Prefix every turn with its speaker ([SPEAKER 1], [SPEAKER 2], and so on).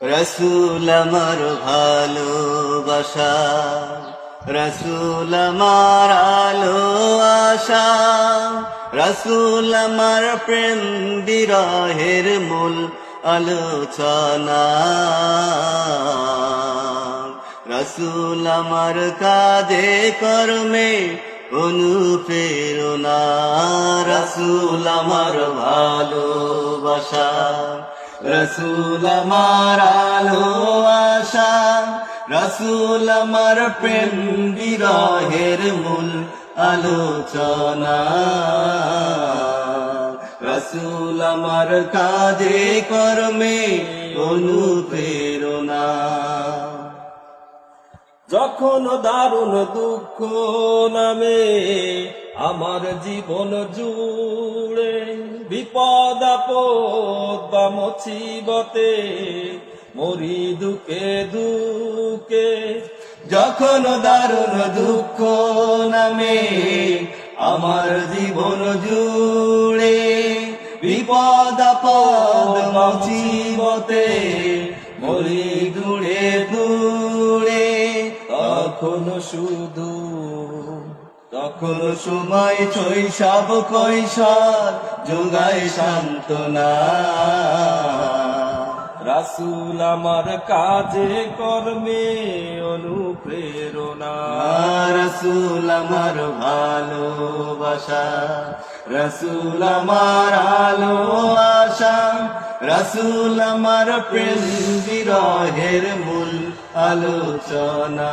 [SPEAKER 1] রসুল আমার ভালোবাসা, রসুল আমার আলো আশা, রসুল আমার প্রেম বিরহের মূল আলোচনা। রসুল আমার কাজে কর্মে অনুপ্রেরণা, রসুল আমার ভালোবাসা। রসুল আমার আলো আশা রসুল আমার প্রেম বিরহের মূল আলোচনা রসুল আমার কাজে কর্মে অনুপ্রেরণা
[SPEAKER 2] যখন দারুণ দুঃখ নামে আমার জীবন জুড়ে বিপদ বা মুসিবতে, মরি দুঃখে দুঃখে।
[SPEAKER 1] যখন দারুণ দুঃখ নামে, আমার জীবন জুড়ে বিপদ আপদ মরি দূরে দূরে,
[SPEAKER 2] তখন শুধু
[SPEAKER 1] তখন সময় শৈশব কৈশোর যোগায় সান্ত্বনা।
[SPEAKER 2] রাসুল আমার কাজে, কর্মে অনুপ্রেরণা।
[SPEAKER 1] রসুল আমার ভালোবাসা, রসুল আমার আলো আশা, রসুল আমার প্রেম বিরহের মূল আলোচনা।